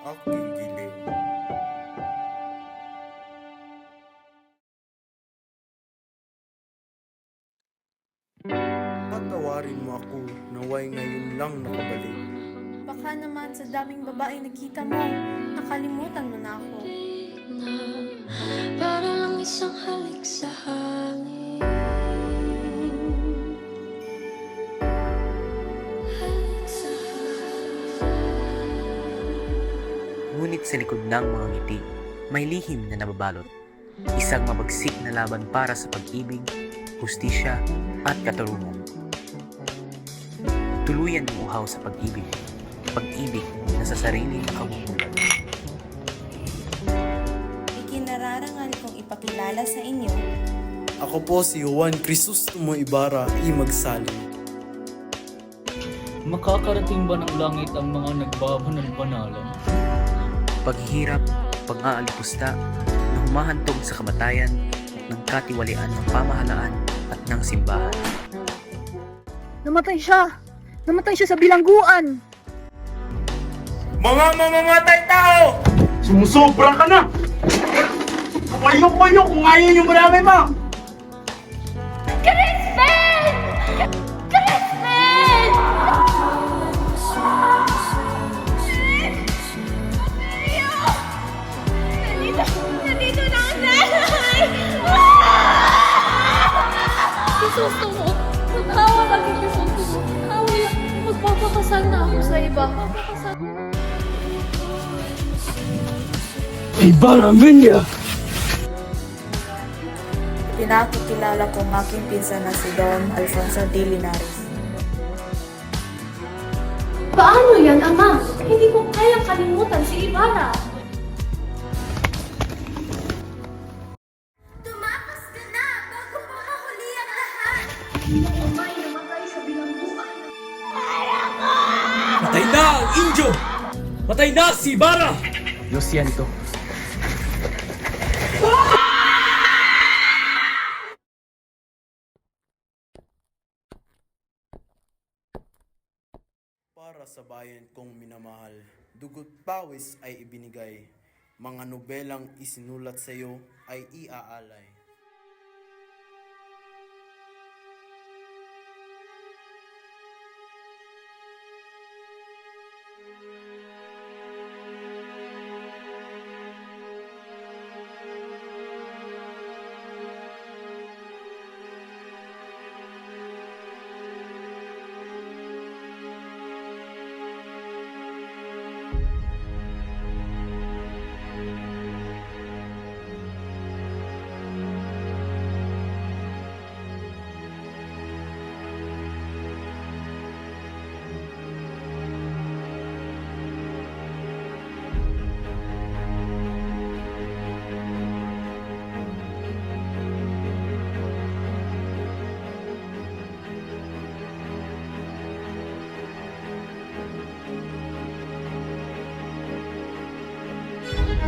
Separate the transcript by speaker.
Speaker 1: aking giliw. Patawarin mo ako naway ngayon lang nakabalik.
Speaker 2: Baka naman sa daming babae nakita mo, nakalimutan mo na ako.
Speaker 3: na Para lang isang halik sa hangin
Speaker 4: Ngunit sa likod ng mga ngiti, may lihim na nababalot. Isang mabagsik na laban para sa pag-ibig, hustisya, at katarungan. Tuluyan ng uhaw sa pag-ibig. Pag-ibig na sa sariling kabubulan.
Speaker 2: Ikinararangal kong ipakilala sa inyo
Speaker 1: Ako po si Juan Crisostomo Ibarra, imagsaling.
Speaker 5: Makakarating ba ng langit ang mga nagbabanal banalan?
Speaker 4: Paghihirap, pang-aalipusta, na humahantong sa kamatayan ng katiwalian ng pamahalaan at ng simbahan.
Speaker 6: Namatay siya! Namatay siya sa bilangguan!
Speaker 1: Mga mamamatay tao!
Speaker 7: Sumusobra ka na! Kayo-kayo kung ayaw nyo marami ma!
Speaker 3: Iba! Magpapakasal
Speaker 7: Ibarra
Speaker 2: Pinakikilala ko ang aking pinsan na si Don Alfonso D. Linares.
Speaker 3: Paano yan, Ama? Hindi ko kayang kalimutan si Ibarra. Tumakas ka na bago pa mahuli ang lahat.
Speaker 8: Na ang Indio! Patay na si Bara!
Speaker 5: Lucian ito.
Speaker 1: Para sa bayan kong minamahal, dugot pawis ay ibinigay. Mga nobelang isinulat sa iyo ay iaalay.